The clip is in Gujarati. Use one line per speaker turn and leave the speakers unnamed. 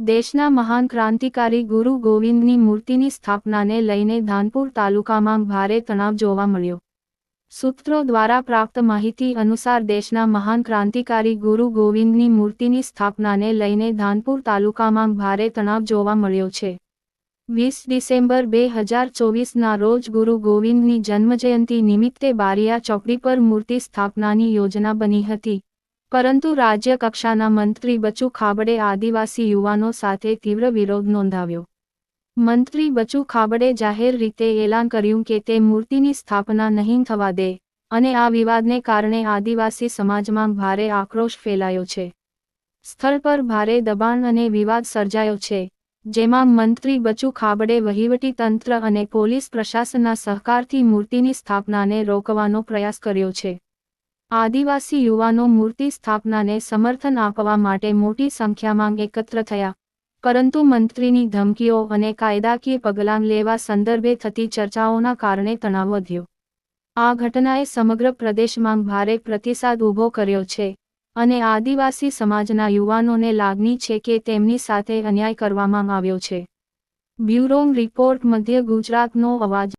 દેશના મહાન ક્રાંતિકારી ગુરુ ગોવિંદની મૂર્તિની સ્થાપનાને લઈને ધાનપુર તાલુકામાં ભારે તણાવ જોવા મળ્યો. સૂત્રો દ્વારા પ્રાપ્ત માહિતી અનુસાર દેશના મહાન ક્રાંતિકારી ગુરુ ગોવિંદની મૂર્તિની સ્થાપનાને લઈને ધાનપુર તાલુકામાં ભારે તણાવ જોવા મળ્યો છે. વીસ ડિસેમ્બર બે હજાર ચોવીસના રોજ ગુરુ ગોવિંદની જન્મજયંતિ નિમિત્તે બારિયા ચોકડી પર મૂર્તિ સ્થાપનાની યોજના બની હતી. પરંતુ રાજ્ય કક્ષાના મંત્રી બચુ ખાબડે આદિવાસી યુવાનો સાથે તીવ્ર વિરોધ નોંધાવ્યો. મંત્રી બચુ ખાબડે જાહેર રીતે એલાન કર્યું કે તે મૂર્તિની સ્થાપના નહીં થવા દે અને આ વિવાદને કારણે આદિવાસી સમાજમાં ભારે આક્રોશ ફેલાયો છે. સ્થળ પર ભારે દબાણ અને વિવાદ સર્જાયો છે, જેમાં મંત્રી બચુ ખાબડે વહીવટી તંત્ર અને પોલીસ પ્રશાસનના સહકારથી મૂર્તિની સ્થાપનાને રોકવાનો પ્રયાસ કર્યો છે. આદિવાસી યુવાનો મૂર્તિ સ્થાપનાને સમર્થન આપવા માટે મોટી સંખ્યામાં એકત્ર થયા. પરંતુ મંત્રીની ધમકીઓ અને કાયદાકીય પગલાં લેવા સંદર્ભે થતી ચર્ચાઓના કારણે તણાવ વધ્યો. આ ઘટનાએ સમગ્ર પ્રદેશમાં ભારે પ્રતિસાદ ઊભો કર્યો છે અને આદિવાસી સમાજના યુવાનોને લાગણી છે કે તેમની સાથે અન્યાય કરવામાં આવ્યો છે. બ્યુરો રિપોર્ટ, મધ્ય ગુજરાતનો અવાજ.